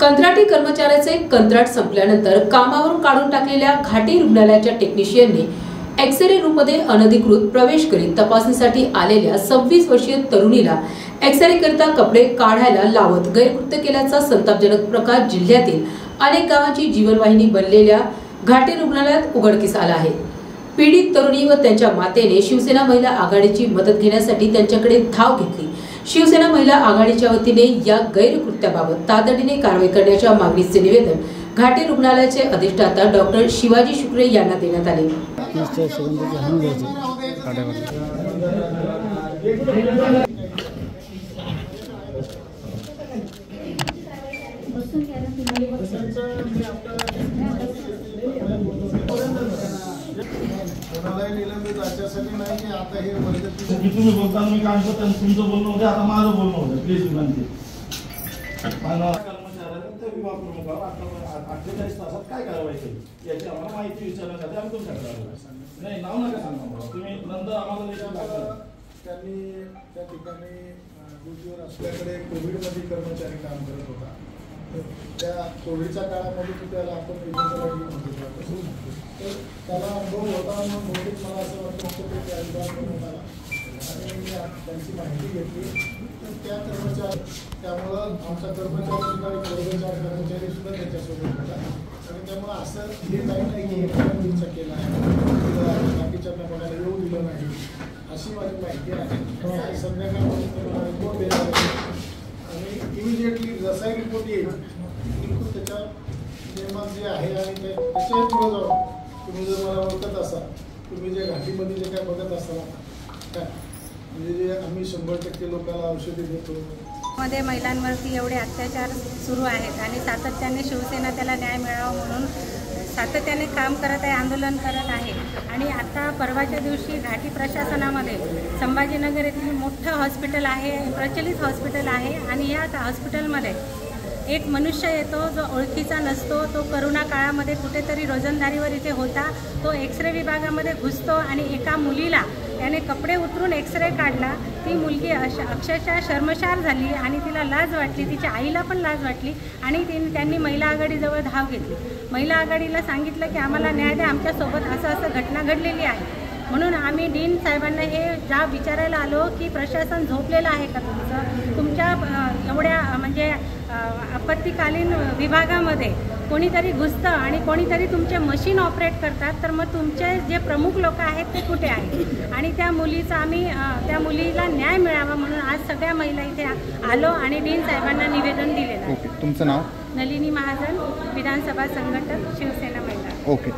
कंत्राटी कर्मचाऱ्याचे कंत्राट संपल्यानंतर कामावरून काढून टाकलेल्या घाटी रुग्णालयाच्या टेक्निशियनने एक्सरे रूममध्ये अनधिकृत प्रवेश करीत तपासणीसाठी आलेल्या सव्वीस वर्षीय तरुणीला एक्सरे करिता कपडे काढायला लावत गैरकृत्य केल्याचा संतापजनक प्रकार जिल्ह्यातील अनेक गावांची जीवनवाहिनी बनलेल्या घाटी रुग्णालयात उघडकीस आला आहे. पीडित तरुणी व त्यांच्या मातेने शिवसेना महिला आघाडीची मदत घेण्यासाठी त्यांच्याकडे धाव घेतली. शिवसेना महिला आघाडीच्या वतीने या गैरकृत्याबाबत तातडीने कारवाई करण्याच्या मागणीचे निवेदन घाटी रुग्णालयाचे अधिष्ठाता डॉक्टर शिवाजी शुक्रे यांना देण्यात आले. कोणालाही निलंबित याच्यासाठी नाही की आता हे वर्ग तुम्ही बोलताना मी म्हणतो त्यांचं तुमचं बोलणं होते आता माझं बोलणं होतं प्लीज विनंती ते अठ्ठेचाळीस तासात काय कारवाई केली याची आम्हाला माहिती विचारण्यासाठी आम्ही तुमच्याकडे. नाही नाव नका सांगा तुम्ही नंतर आम्हाला. त्यांनी त्या ठिकाणी ड्युटीवर असल्याकडे कोविडमध्ये कर्मचारी काम करत होता त्या कोविडच्या काळामध्ये तो त्याला आपण विजेचा घेऊन तर त्याला अनुभव होता म्हणून बहुतेक मला असं वाटतं होतं की त्या अधिकार आणि मी त्यांची माहिती घेतली तर त्या कर्मचारी त्यामुळं आमचा कर्मचारी सुद्धा कर्मचार कर्मचारी सुद्धा त्याच्यासोबत होता आणि त्यामुळं असं हे नाही नाही की एका केला आहे बाकीच्या कोणाला येऊ दिलं नाही अशी माझी माहिती आहे आज संध्याकाळपर्यंत मला रिपोर्ट देणार आहे इमिजिएटली जसाही रिपोर्ट येईल. बिलकुल त्याच्या नियमात जे आहे आणि ते त्याच्याही पुढे जाऊन तुम्ही जर मला ओळखत असाल तुम्ही जे घाटीमध्ये जे काय बघत असाल काय? म्हणजे जे आम्ही शंभर टक्के लोकांना औषधी देतो. मध्ये महिलांवरती एवढे अत्याचार सुरू आहेत आणि सातत्याने शिवसेना त्याला न्याय मिळावा म्हणून सातत्याने काम करत आहे आंदोलन करत आहे. आणि आता परवाच्या दिवशी घाटी प्रशासनामध्ये संभाजीनगर येथील मोठं हॉस्पिटल आहे प्रचलित हॉस्पिटल आहे आणि या हॉस्पिटलमध्ये एक मनुष्य येतो जो ओळखीचा नसतो तो करोना काळामध्ये कुठेतरी रोजंदारीवर इथे होता. तो एक्सरे विभागामध्ये घुसतो आणि एका मुलीला त्याने कपडे उतरून एक्सरे काढला. ती मुलगी अश अक्षरशः शर्मशार झाली आणि तिला लाज वाटली. तिच्या आईला पण लाज वाटली आणि तिने त्यांनी महिला आघाडीजवळ धाव घेतली. महिला आघाडीला सांगितलं की आम्हाला न्याय द्या आमच्यासोबत असं असं घटना घडलेली आहे. म्हणून आम्ही डीन साहेबांना हे जा विचारायला आलो की प्रशासन झोपलेलं आहे का तुमचं? तुमच्या एवढ्या म्हणजे अ, आपत्कालीन विभागामध्ये कोणीतरी घुसतं आणि कोणीतरी तुमचे मशीन ऑपरेट करतात तर मग तुमचे जे प्रमुख लोक आहेत ते कुठे आहेत? आणि त्या मुलीचा आम्ही त्या मुलीला न्याय मिळावा म्हणून आज सगळ्या महिला इथे आलो आणि डीन साहेबांना निवेदन दिलेलं तुमचं नाव? नलिनी महाजन विधानसभा संघटक शिवसेना महिला ओके.